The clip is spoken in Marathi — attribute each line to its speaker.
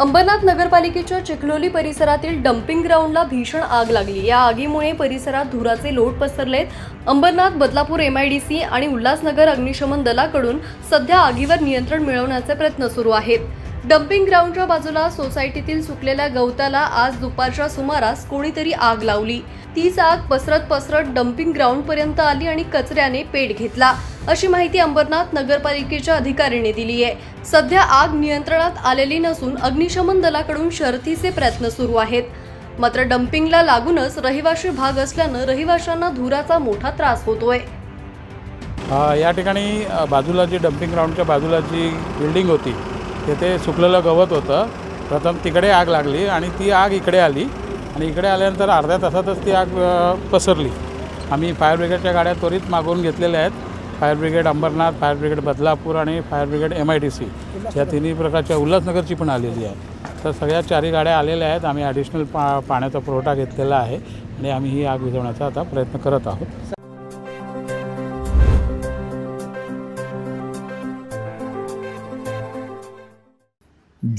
Speaker 1: अंबरनाथ नगरपालिकेच्या चिखलोली परिसरातील डम्पिंग ग्राउंडला भीषण आग लागली. या आगीमुळे परिसरात धुराचे लोट पसरलेत. Ambernath Badlapur M I D C आणि उल्हासनगर अग्निशमन दलाकडून सध्या आगीवर नियंत्रण मिळवण्याचे प्रयत्न सुरू आहेत. डम्पिंग ग्राउंडच्या बाजूला सोसायटीतील सुकलेल्या गवताला आज दुपारच्या सुमारास कोणीतरी आग लावली. तीच आग पसरत पसरत डम्पिंग ग्राउंड पर्यंत आली आणि कचऱ्याने पेट घेतला. अशी माहिती अंबरनाथ नगरपालिकेच्या अधिकाऱ्याने दिली आहे. सध्या आग नियंत्रणात आलेली नसून अग्निशमन दलाकडून शर्थीचे प्रयत्न सुरू आहेत. मात्र डम्पिंगला लागूनच रहिवाशी भाग असल्यानं रहिवाशांना धुराचा मोठा त्रास होतोय.
Speaker 2: या ठिकाणी बाजूला जी डम्पिंग ग्राउंडच्या बाजूला जी बिल्डिंग होती तेथे सुकलेलं गवत होतं. प्रथम तिकडे आग लागली आणि ती आग इकडे आली. आणि इकडे आल्यानंतर अर्ध्या तासातच ती आग पसरली. आम्ही फायर ब्रिगेडच्या गाड्या त्वरित मागवून घेतलेल्या आहेत. Fire brigade Ambernath fire brigade Badlapur आणि fire brigade M I D C या तिन्ही प्रकारच्या उल्हासनगरची पण आलेली आहे. तर सगळ्या चारही गाड्या आलेल्या आहेत. आम्ही ॲडिशनल पा पाण्याचा पुरवठा घेतलेला आहे. आणि आम्ही ही आग विझवण्याचा आता प्रयत्न करत आहोत.